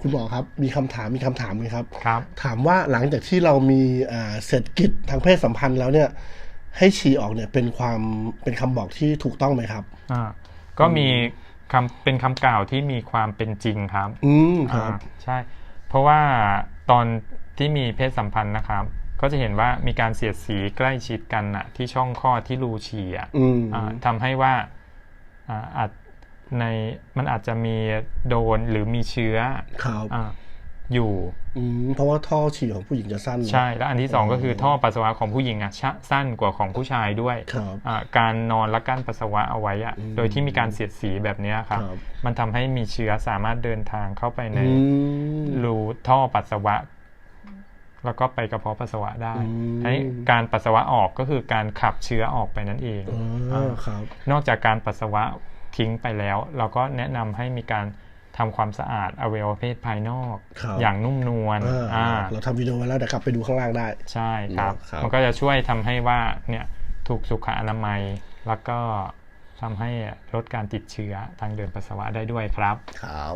คุณหมอครับ มีคำถามมีคำถามไหมครับครับ ถามว่าหลังจากที่เรามีอ่าเศรษฐกิจทางเพศสัมพันธ์แล้วเนี่ย ให้ฉี่ออกเนี่ยเป็นความเป็นคำบอกที่ถูกต้องไหมครับอ่าก็มีคำเป็นคำกล่าวที่มีความเป็นจริงครับ อืมครับอ่าใช่ เพราะว่าตอนที่มีเพศสัมพันธ์นะครับ ก็จะเห็นว่ามีการเสียดสีใกล้ชิดกันอะที่ช่องคลอดที่รูฉี่อะอืมอ่าทำให้ว่าอ่าอาจ ในมันอาจจะมีโดนหรือมีเชื้อครับอาอยู่อืมเพราะว่าท่อฉี่ของผู้หญิงจะสั้น ใช่ แล้วอันที่สองก็คือท่อปัสสาวะของผู้หญิงอะชะสั้นกว่าของผู้ชายด้วยครับอ่าการนอนและกั้นปัสสาวะเอาไว้อะอืมโดยที่มีการเสียดสีแบบเนี้ยครับครับ มันทำให้มีเชื้อสามารถเดินทางเข้าไปในอืมรูท่อปัสสาวะ แล้วก็ไปกระเพาะปัสสาวะได้อืมทีนี้การปัสสาวะออกก็คือการขับเชื้อออกไปนั่นเองอ่าครับนอกจากการปัสสาวะ ทิ้งไปแล้ว เราก็แนะนำให้มีการทำความสะอาดอวัยวะเพศภายนอกครับอย่างนุ่มนวลอ่าอ่าเราทำวิดีโอไว้แล้วเดี๋ยวกลับไปดูข้างล่างได้ ใช่ครับครับ มันก็จะช่วยทำให้ว่าเนี่ยถูกสุขอนามัย แล้วก็ทำให้ลดการติดเชื้อทางเดินปัสสาวะได้ด้วยครับ ครับ